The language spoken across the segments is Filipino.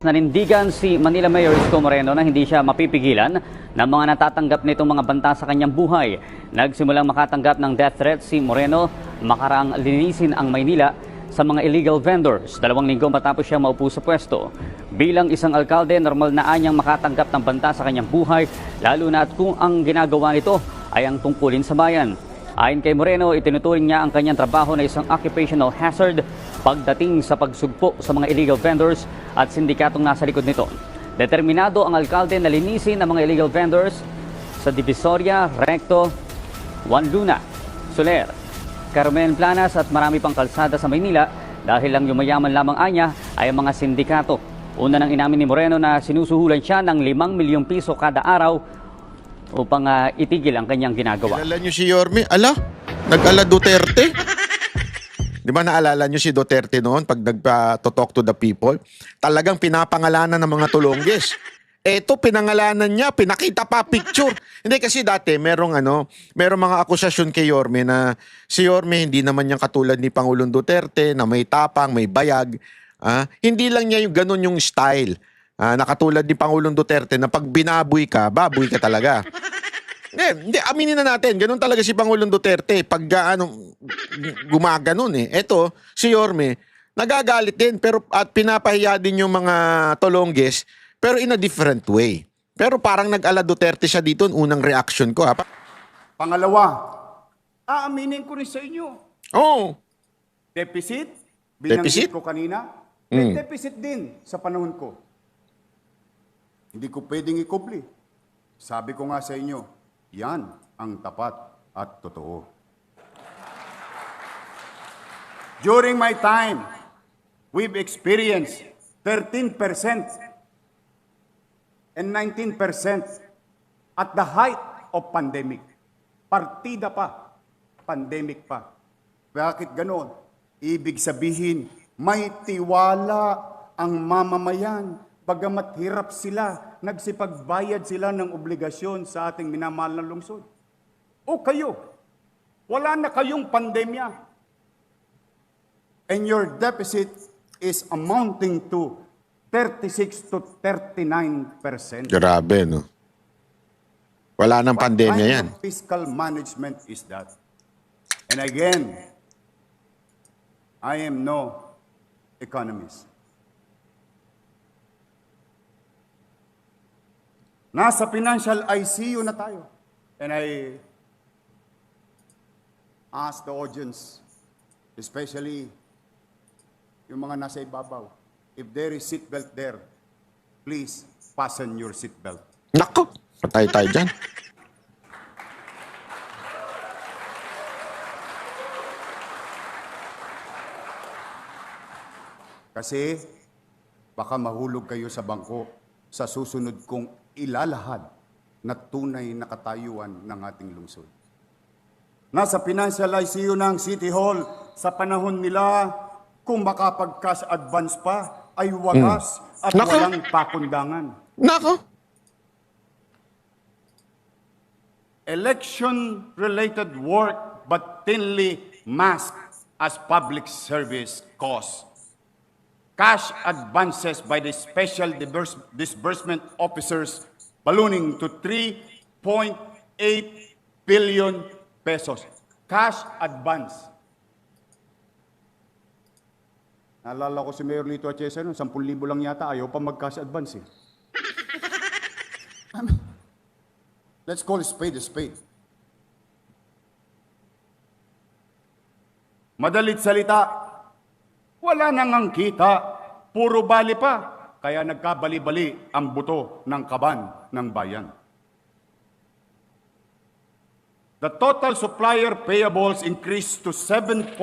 Nanindigan si Manila Mayor Isko Moreno na hindi siya mapipigilan ng mga natatanggap nitong mga banta sa kanyang buhay. Nagsimulang makatanggap ng death threat si Moreno makaraang linisin ang Maynila sa mga illegal vendors. Dalawang linggo matapos siya maupo sa pwesto. Bilang isang alkalde, normal na anyang makatanggap ng banta sa kanyang buhay, lalo na at kung ang ginagawa nito ay ang tungkulin sa bayan. Ayon kay Moreno, itinuturing niya ang kanyang trabaho na isang occupational hazard pagdating sa pagsugpo sa mga illegal vendors at sindikatong nasa likod nito. Determinado ang alkalde na linisin ang mga illegal vendors sa Divisoria, Recto, Juan Luna, Soler, Carmen Planas at marami pang kalsada sa Maynila dahil lang yumayaman lamang anya ay ang mga sindikato. Una nang inamin ni Moreno na sinusuhulan siya ng 5 milyong piso kada araw upang ah, itigil ang kanyang ginagawa. Alala nyo si Yorme? Ala, nag-ala Duterte. Di ba naalala nyo si Duterte noon pag nagpa-talk to the people? Talagang pinapangalanan ng mga tulongges. Eto, pinangalanan niya, pinakita pa picture. Hindi kasi dati, merong ano, merong mga akusasyon kay Yorme na si Yorme hindi naman niya katulad ni Pangulong Duterte na may tapang, may bayag. Ah, hindi lang niya yung ganun yung style. Ah, na katulad ni Pangulong Duterte na pag binaboy ka, baboy ka talaga. Hindi, hindi, aminin na natin, ganun talaga si Pangulong Duterte. Pag ano, gumaganon eh. Eto, si Yorme, nagagalit din pero at pinapahiya din yung mga tolongges pero in a different way. Pero parang nag-ala Duterte siya dito, unang reaction ko ha. Pa- Pangalawa, aaminin ko rin sa inyo. Oh, Deficit, binanggit Deficit? ko kanina, may Mm. deficit din sa panahon ko. Hindi ko pwedeng ikubli. Sabi ko nga sa inyo, yan ang tapat at totoo. During my time, we've experienced 13% and 19% at the height of pandemic. Partida pa, pandemic pa. Bakit ganon? Ibig sabihin, may tiwala ang mamamayan. Bagamat hirap sila, nagsipagbayad sila ng obligasyon sa ating minamahal na lungsod. O kayo, wala na kayong pandemya. And your deficit is amounting to 36 to 39 percent. grabe no. Wala nang pandemya yan. Fiscal management is that? And again, I am no economist. Nasa financial ICU na tayo. And I ask the audience, especially yung mga nasa ibabaw, if there is seatbelt there, please fasten your seatbelt. Nako, patay tayo dyan. Kasi baka mahulog kayo sa bangko sa susunod kong ilalahad na tunay na katayuan ng ating lungsod. Nasa financial ICU ng City Hall sa panahon nila kung makapag-cash advance pa ay wagas at Nako. walang pakundangan. Nako. Election-related work but thinly masked as public service costs. Cash advances by the special Disburs- disbursement officers ballooning to 3.8 billion pesos. Cash advance. Naalala ko si Mayor Lito Atiesa noon, 10,000 lang yata, ayaw pa mag-cash advance eh. Let's call a spade a spade. Madalit salita, wala nang ang kita, puro bali pa. Kaya nagkabali-bali ang buto ng kaban ng bayan. The total supplier payables increased to 7.4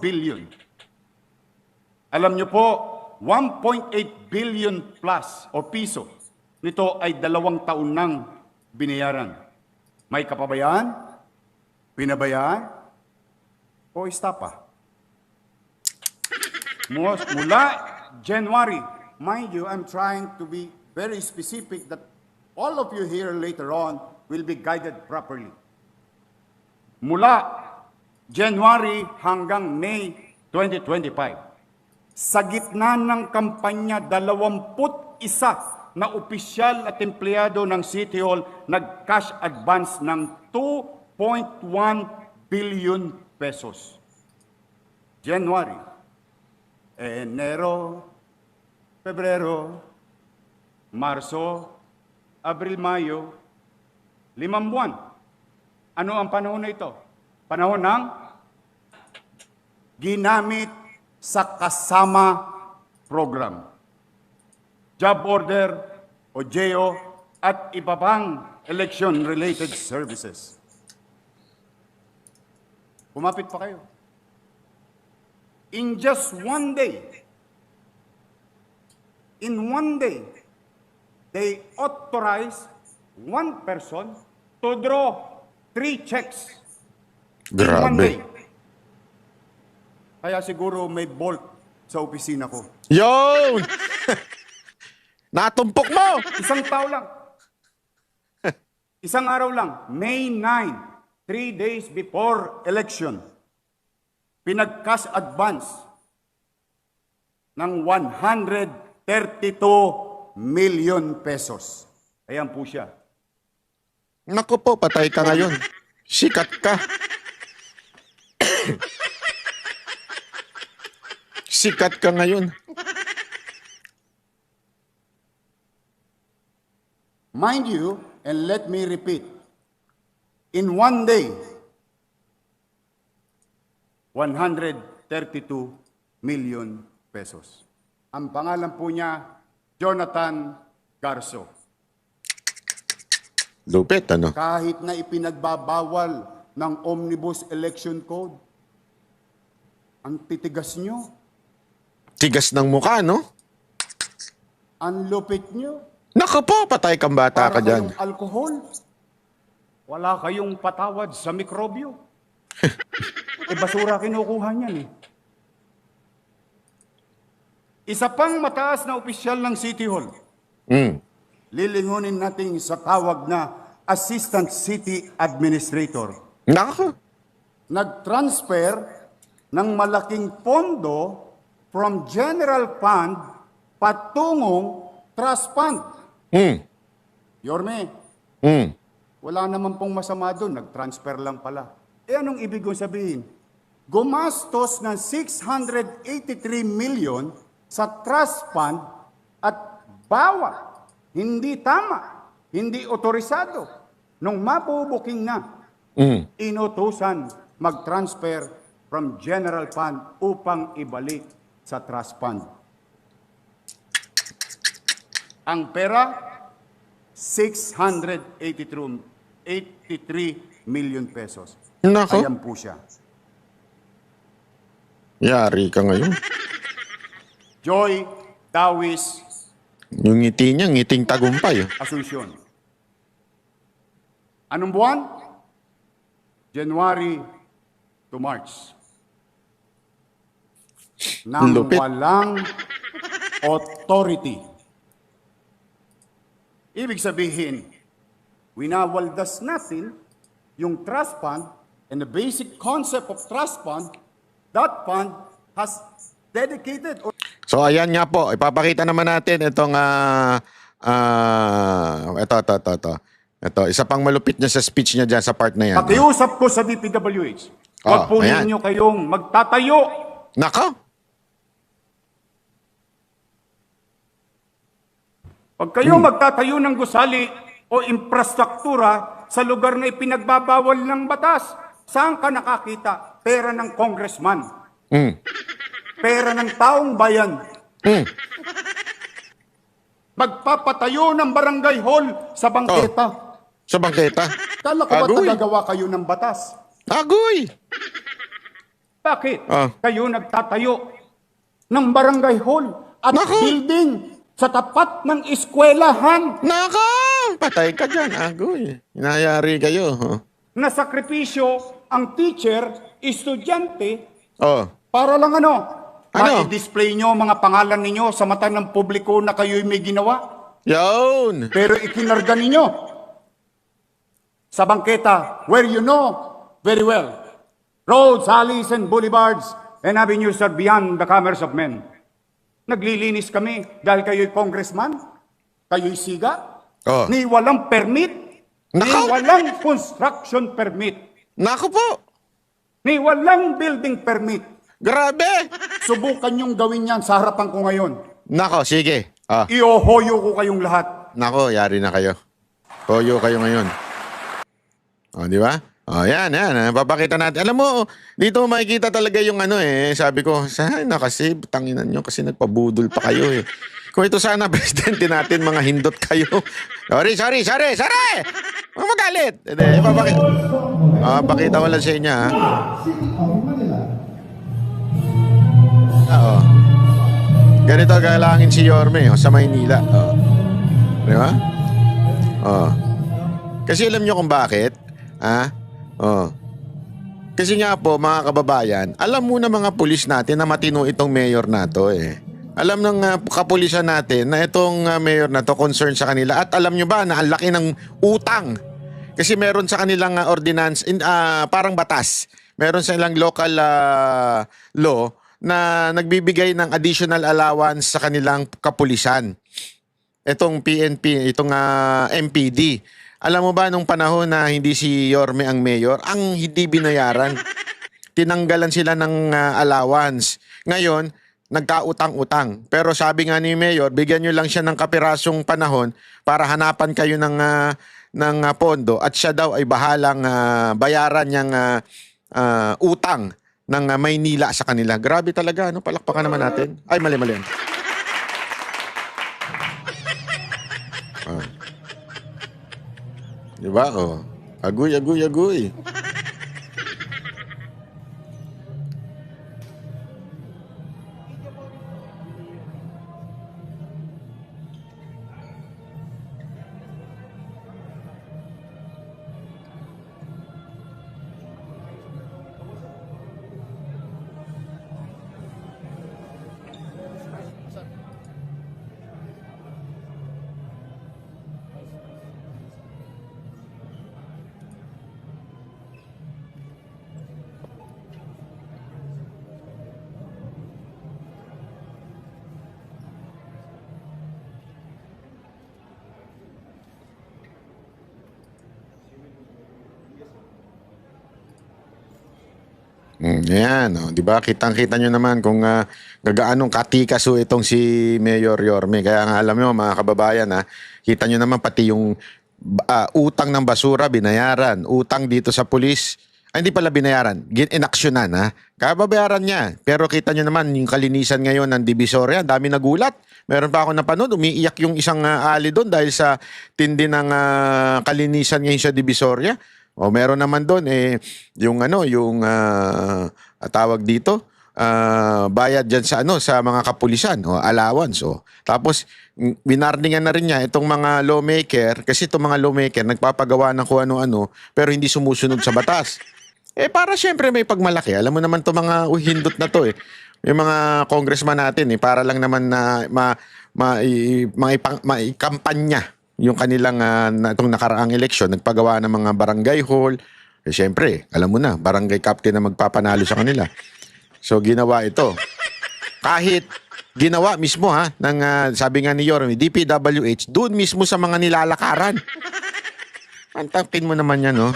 billion. Alam niyo po, 1.8 billion plus o piso nito ay dalawang taon nang binayaran. May kapabayaan? Pinabayaan? O istapa? Mula January, mind you, I'm trying to be very specific that all of you here later on will be guided properly. Mula January hanggang May 2025, sa gitna ng kampanya, 21 na opisyal at empleyado ng City Hall nag-cash advance ng 2.1 billion pesos. January, Enero, Pebrero, Marso, Abril, Mayo, limang buwan. Ano ang panahon na ito? Panahon ng ginamit sa kasama program. Job order o JO at iba pang election-related services. Kumapit pa kayo. In just one day, in one day, they authorize one person to draw three checks in one day. Grabe. Kaya siguro may bolt sa opisina ko. Yun! Natumpok mo! Isang tao lang. Isang araw lang. May 9, three days before election, pinag-cash advance ng 132 million pesos. Ayan po siya. Naku po, patay ka ngayon. Sikat ka. Sikat ka ngayon. Mind you, and let me repeat, in one day, 132 million pesos. Ang pangalan po niya, Jonathan Garso. Lupit, ano? Kahit na ipinagbabawal ng Omnibus Election Code, ang titigas nyo, Tigas ng mukha, no? ang lupit nyo, Naku po, patay kang bata ka para dyan. kayong alkohol. Wala kayong patawad sa mikrobyo. e basura kinukuha niyan eh. Isa pang mataas na opisyal ng City Hall, Mm. lilingunin natin sa tawag na Assistant City Administrator. Naku. nag-transfer ng malaking pondo from general fund patungong trust fund. Mm. Yorme, Mm. wala naman pong masama doon, nag-transfer lang pala. Eh anong ibig kong sabihin? Gumastos ng 683 million sa trust fund at bawa, hindi tama, hindi otorisado. Nung mabubuking na, Mm. inutusan mag-transfer from general fund upang ibalik sa trust fund. Ang pera, 683 83 million pesos. Naku. Ayan po siya. Yari ka ngayon. Joy Dawis Yung ngiti niya, ngiting tagumpay. oh. Asuncion. Anong buwan? January to March. Nang Lupit. walang authority. Ibig sabihin, winawaldas natin yung trust fund and the basic concept of trust fund, that fund has dedicated So ayan nga po, ipapakita naman natin itong ah ah, ito, ito, ito, ito. Ito, isa pang malupit niya sa speech niya dyan sa part na yan. Pakiusap ko sa DPWH. Oh, po ayan. ninyo kayong magtatayo. Nako, Huwag kayong magtatayo ng gusali o infrastruktura sa lugar na ipinagbabawal ng batas. Saan ka nakakita? Pera ng congressman. Mm. Pera ng taong bayan. Mm. Magpapatayo ng barangay hall sa bangketa. Sa bangketa. Kala ko ba't Agoy. nagagawa kayo ng batas? Agoy! Bakit? Ah. Kayo nagtatayo ng barangay hall at Nako. building sa tapat ng eskwelahan Nako! Patay ka dyan, agoy. Inayari kayo. oh. na sakripisyo ang teacher, estudyante, Oh. para lang ano, Ano? ma-display nyo mga pangalan ninyo sa mata ng publiko na kayo'y may ginawa. Yun! Pero ikinarga ninyo sa bangketa where you know very well roads, alleys, and boulevards and avenues are beyond the commerce of men. Naglilinis kami dahil kayo'y congressman, kayo'y siga, Oh. ni walang permit, ni Nakaw! walang construction permit, Nako po. ni walang building permit. Grabe. Subukan niyong gawin yan sa harapan ko ngayon. Nako, sige. Ah, Iohoyo ko kayong lahat. nako, yari na kayo. Toyo kayo ngayon. O, di ba? O, yan, yan. ah, Papakita natin. Alam mo, dito makikita talaga yung ano eh. Sabi ko, say na kasi, tanginan nyo kasi nagpabudol pa kayo eh. Kung ito sana, presidente natin, mga hindot kayo. Sorry, sorry, sorry, sorry! Huwag magalit. Hindi, papakita. Ah, pakita ko lang sa inyo, ha? Oo. Ganito galangin si Yorme oh, sa Maynila. Oh. Di ba? Oh. Kasi alam nyo kung bakit? Ha? Oh. Kasi nga po, mga kababayan, alam muna mga pulis natin na matino itong mayor na to eh. Alam ng uh, kapulisan natin na itong uh, mayor na to concern sa kanila. At alam nyo ba na ang laki ng utang? Kasi meron sa kanilang uh, ordinance, in, ah, parang batas. Meron sa ilang local ah, law na nagbibigay ng additional allowance sa kanilang kapulisan itong PNP, itong ah, MPD. Alam mo ba nung panahon na hindi si Yorme ang mayor, ang hindi binayaran, tinanggalan sila ng ah, allowance. Ngayon, nagkautang-utang. Pero sabi nga ni mayor, bigyan nyo lang siya ng kapirasong panahon para hanapan kayo ng ah, ng ah, pondo at siya daw ay bahalang ah, bayaran niyang ah, ah, utang ng ah, Maynila sa kanila. Grabe talaga, no? Palakpakan naman natin. Ay, mali, mali. Di ba? Oh. Agoy, agoy, agoy. Mm, yan, oh, 'di ba? Kitang-kita nyo naman kung uh, gagaanong katikaso itong si Mayor Yorme. Kaya nga alam nyo mga kababayan ha, kita nyo naman pati yung ah, utang ng basura binayaran, utang dito sa pulis. Ay, hindi pala binayaran, inaksyonan ha. Kababayaran niya. Pero kita nyo naman yung kalinisan ngayon ng Divisoria, dami nagulat. Meron pa ako napanood, umiiyak yung isang ah, ali doon dahil sa tindi ng ah, kalinisan ngayon sa Divisoria. O meron naman doon eh yung ano, yung ah, tawag dito, ah, bayad diyan sa ano sa mga kapulisan o allowance o. Tapos binarningan na rin niya itong mga lawmaker kasi itong mga lawmaker nagpapagawa ng kung ano-ano pero hindi sumusunod sa batas. Eh para syempre may pagmalaki. Alam mo naman to mga uhindot na to eh. Yung mga congressman natin eh para lang naman na ma, ma, i, maipang, maikampanya yung kanilang na, itong nakaraang eleksyon, nagpagawa ng mga barangay hall. Eh, syempre, alam mo na, barangay captain na magpapanalo sa kanila. So, ginawa ito. Kahit ginawa mismo ha, ng, ah, sabi nga ni Yorme, DPWH, doon mismo sa mga nilalakaran. Antakin mo naman yan, no?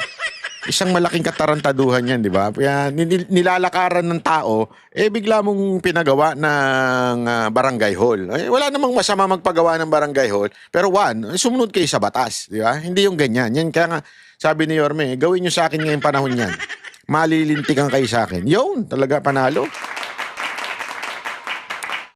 Isang malaking katarantaduhan yan, di ba? Kaya nil- nilalakaran ng tao, eh bigla mong pinagawa ng ah, barangay hall. Eh, wala namang masama magpagawa ng barangay hall. Pero one, sumunod kayo sa batas, di ba? Hindi yung ganyan. Yan kaya nga, sabi ni Yorme, gawin nyo sa akin ngayong panahon yan. Malilintikan kayo sa akin. Yun, talaga panalo.